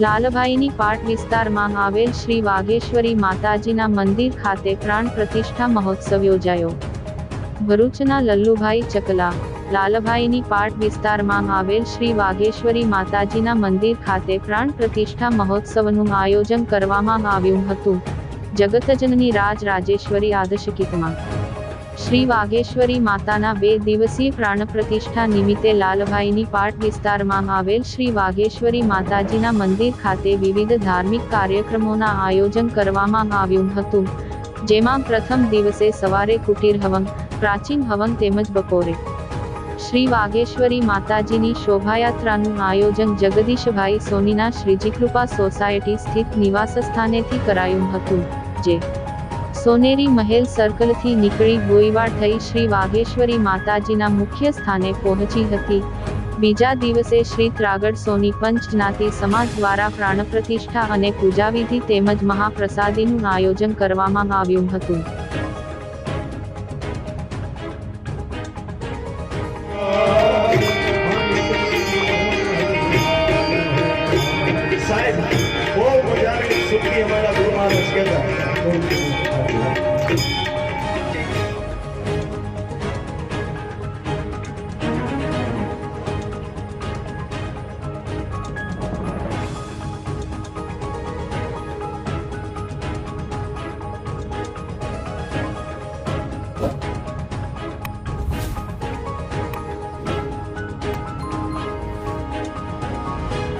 લાલભાઈની પાટ વિસ્તારમાં આવેલ શ્રી વાઘેશ્વરી માતાજીના મંદિર ખાતે પ્રાણ પ્રતિષ્ઠા મહોત્સવ યોજાયો. ભરૂચના લલ્લુભાઈ ચકલા, લાલભાઈની પાટ વિસ્તારમાં આવેલ શ્રી વાઘેશ્વરી માતાજીના મંદિર ખાતે પ્રાણ પ્રતિષ્ઠા મહોત્સવનું આયોજન કરવામાં આવ્યું હતું. જગતજનની રાજ રાજેશ્વરી આદશકીતમાં શ્રી વાઘેશ્વરી માતાના બે દિવસીય પ્રાણ પ્રતિષ્ઠા નિમિત્તે લાલભાઈની પાટ વિસ્તારમાં આવેલ શ્રી વાઘેશ્વરી માતાજીના મંદિર ખાતે વિવિધ ધાર્મિક કાર્યક્રમોના આયોજન કરવામાં આવ્યું હતું, જેમાં પ્રથમ દિવસે સવારે કુટીર હવન, પ્રાચીન હવન તેમજ બપોરે. શ્રી વાઘેશ્વરી માતાજીની શોભાયાત્રાનું આયોજન જગદીશભાઈ સોનીના શ્રીજી કૃપા સોસાયટી સ્થિત નિવાસસ્થાનેથી કરાયું હતું, જે સોનેરી મહેલ સર્કલથી નીકળી ગોઈવાડ થઈ શ્રી વાઘેશ્વરી માતાજીના મુખ્ય સ્થાને પહોંચી હતી. બીજા દિવસે શ્રી ત્રાગડ સોની પંચ જ્ઞાતિ સમાજ દ્વારા પ્રાણપ્રતિષ્ઠા અને પૂજાવિધિ તેમજ મહાપ્રસાદીનું આયોજન કરવામાં આવ્યું હતું. બહુ મજાની સુખી અમારા ગુરુ મહારાજ કહેતા